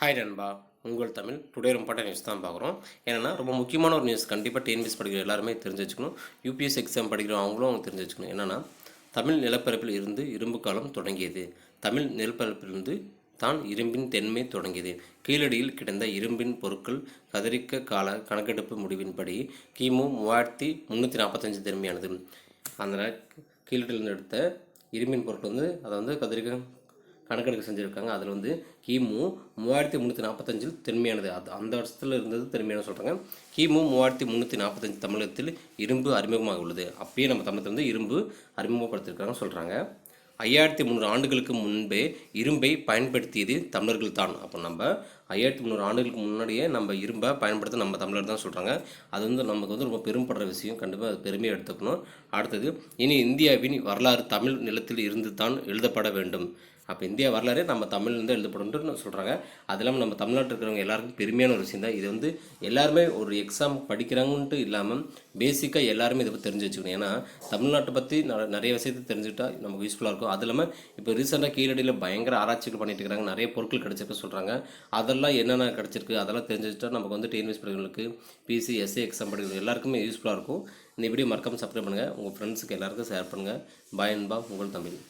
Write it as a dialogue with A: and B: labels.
A: Hi நண்பா. உங்கள் Tamil today important news தான் பார்க்குறோம். ஏன்னா ரொம்ப முக்கியமான ஒரு நியூஸ் கண்டிப்பாக டிஎன்பிஎஸ் படிக்கிற எல்லாருமே தெரிஞ்சு வச்சுக்கணும் யூபிஎஸ் எக்ஸாம் படிக்கிறோம் அவங்களும் அவங்க தெரிஞ்சு வச்சுக்கணும் என்னென்னா தமிழ் நிலப்பரப்பில் இருந்து இரும்பு காலம் தொடங்கியது. தமிழ் நிலப்பரப்பிலிருந்து தான் இரும்பின் தென்மை தொடங்கியது. கீழடியில் கிடந்த இரும்பின் பொருட்கள் கதிரிக்க கால கணக்கெடுப்பு முடிவின்படி கிமு மூவாயிரத்தி முந்நூற்றி நாற்பத்தஞ்சு தென்மையானது. அந்த கீழடியிலிருந்து எடுத்த இரும்பின் பொருட்கள் வந்து அதை வந்து கதிரிக்க கணக்கெடுக்க செஞ்சுருக்காங்க. அதில் வந்து கிமு மூவாயிரத்தி முந்நூற்றி நாற்பத்தஞ்சில் தென்மையானது. அது அந்த வருஷத்தில் இருந்தது தென்மையான சொல்கிறாங்க கிமு மூவாயிரத்தி முந்நூற்றி நாற்பத்தஞ்சு தமிழகத்தில் இரும்பு அறிமுகமாக உள்ளது. அப்பயே நம்ம தமிழகத்தில் வந்து இரும்பு அறிமுகப்படுத்தியிருக்காங்க சொல்கிறாங்க ஐயாயிரத்தி முந்நூறு ஆண்டுகளுக்கு முன்பே இரும்பை பயன்படுத்தியது தமிழர்கள் தான். அப்போ நம்ம ஐயாயிரத்தி முந்நூறு ஆண்டுகளுக்கு முன்னாடியே நம்ம இரும்பை பயன்படுத்த நம்ம தமிழர் தான் சொல்கிறாங்க அது வந்து நமக்கு வந்து ரொம்ப பெரும்படுற விஷயம். கண்டிப்பாக அது பெருமையாக எடுத்துக்கணும். அடுத்தது இனி இந்தியாவின் வரலாறு தமிழ் நிலத்தில் இருந்து தான் எழுதப்பட வேண்டும். அப்போ இந்தியா வரலாறு நம்ம தமிழ்லேருந்து எழுதப்படும்னு சொல்கிறாங்க அது இல்லாமல் நம்ம தமிழ்நாட்டில் இருக்கிறவங்க எல்லாருக்கும் பெருமையான ஒரு விஷயம் தான் இது வந்து எல்லாருமே ஒரு எக்ஸாம் படிக்கிறாங்கன்ட்டு இல்லாமல் பேசிக்காக எல்லாருமே இதை பற்றி தெரிஞ்சு வச்சுக்கணும். ஏன்னா தமிழ்நாட்டை பற்றி நிறைய விஷயத்தை தெரிஞ்சுக்கிட்டா நமக்கு யூஸ்ஃபுல்லாக இருக்கும். அது இல்லாமல் இப்போ ரீசெண்டாக கீழடியில் பயங்கர ஆராய்ச்சிகள் பண்ணிட்டு இருக்கிறாங்க நிறைய பொருட்கள் கிடச்சிருக்கு சொல்கிறாங்க அதெல்லாம் என்னென்ன கிடச்சிருக்கு? அதெல்லாம் தெரிஞ்சு வச்சுட்டா நமக்கு வந்து டிஎன்பிஎஸ் படிக்கிறவங்களுக்கு பிசி எஸ்ஏ எக்ஸாம் படிக்கிறவங்க எல்லாருக்குமே யூஸ்ஃபுல்லாக இருக்கும். இந்த வீடியோ மறக்காமல் சப்ஸ்கிரைப் பண்ணுங்கள் உங்கள் ஃப்ரெண்ட்ஸுக்கு எல்லாருக்கும் ஷேர் பண்ணுங்கள் பாய் அன்பா உங்கள் தமிழ்.